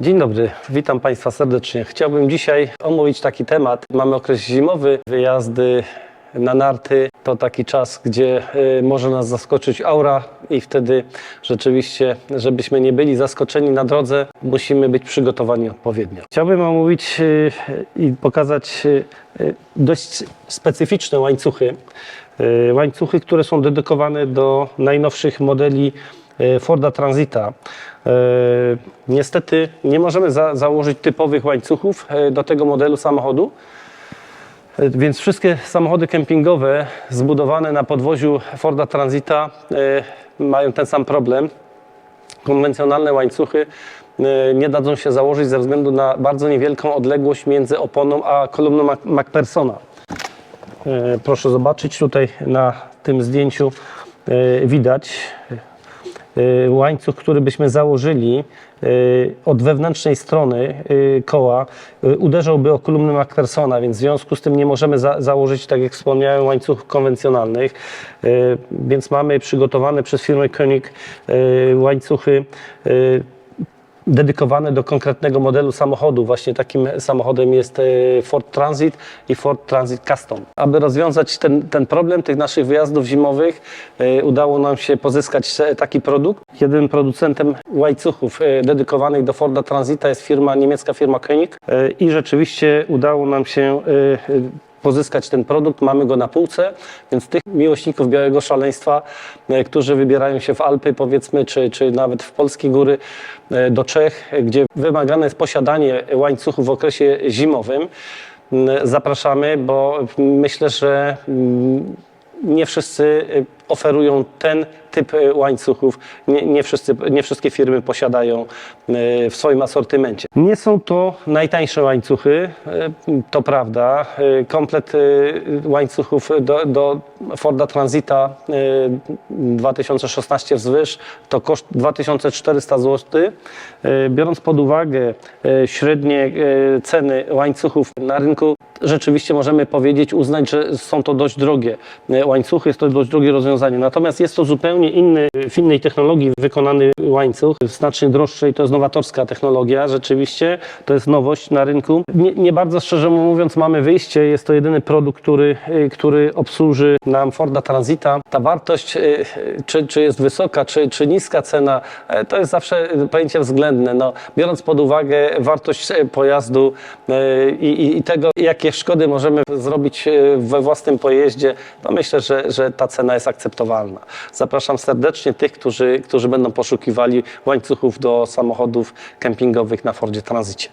Dzień dobry, witam Państwa serdecznie. Chciałbym dzisiaj omówić taki temat. Mamy okres zimowy, wyjazdy na narty to taki czas, gdzie y, może nas zaskoczyć aura i wtedy rzeczywiście, żebyśmy nie byli zaskoczeni na drodze, musimy być przygotowani odpowiednio. Chciałbym omówić y, i pokazać y, dość specyficzne łańcuchy. Łańcuchy, które są dedykowane do najnowszych modeli Forda Transita. E, Niestety nie możemy za, założyć typowych łańcuchów e, do tego modelu samochodu, E, więc wszystkie samochody kempingowe zbudowane na podwoziu Forda Transita e, mają ten sam problem. Konwencjonalne łańcuchy e, nie dadzą się założyć ze względu na bardzo niewielką odległość między oponą a kolumną Mac- McPhersona. E, Proszę zobaczyć tutaj na tym zdjęciu e, widać e, łańcuch, który byśmy założyli e, od wewnętrznej strony e, koła uderzałby o kolumnę McPhersona, więc w związku z tym nie możemy za, założyć, tak jak wspomniałem, łańcuchów konwencjonalnych, więc mamy przygotowane przez firmę Koenig łańcuchy dedykowane do konkretnego modelu samochodu. Właśnie takim samochodem jest e, Ford Transit i Ford Transit Custom. Aby rozwiązać ten, ten problem tych naszych wyjazdów zimowych, e, udało nam się pozyskać taki produkt. Jednym producentem łańcuchów e, dedykowanych do Forda Transita jest firma, niemiecka firma Koenig i rzeczywiście udało nam się pozyskać ten produkt. Mamy go na półce, więc tych miłośników białego szaleństwa, e, którzy wybierają się w Alpy, powiedzmy, czy, czy nawet w polskie góry e, do Czech, gdzie wymagane jest posiadanie łańcuchów w okresie zimowym, zapraszamy, bo myślę, że nie wszyscy e, oferują ten typ e, łańcuchów. Nie, nie, wszyscy, nie wszystkie firmy posiadają e, w swoim asortymencie. Nie są to najtańsze łańcuchy, e, to prawda. Komplet łańcuchów do, do Forda Transita e, 2016 wzwyż to koszt 2400 zł. Biorąc pod uwagę średnie ceny łańcuchów na rynku, rzeczywiście możemy powiedzieć, uznać, że są to dość drogie łańcuchy, jest to dość drogie rozwiązanie. Natomiast jest to zupełnie inny, w innej technologii wykonany łańcuch, znacznie droższy i to jest nowatorska technologia, rzeczywiście, to jest nowość na rynku. Nie, nie bardzo szczerze mówiąc mamy wyjście, jest to jedyny produkt, który, e, który obsłuży nam Forda Transita. Ta wartość, e, czy, czy jest wysoka, czy, czy niska cena, to jest zawsze pojęcie względne. No, biorąc pod uwagę wartość pojazdu i, i, i tego, jakie szkody możemy zrobić we własnym pojeździe, to myślę, że, że ta cena jest akceptowalna. Zapraszam serdecznie tych, którzy, którzy będą poszukiwali łańcuchów do samochodów kempingowych na Fordzie Transicie.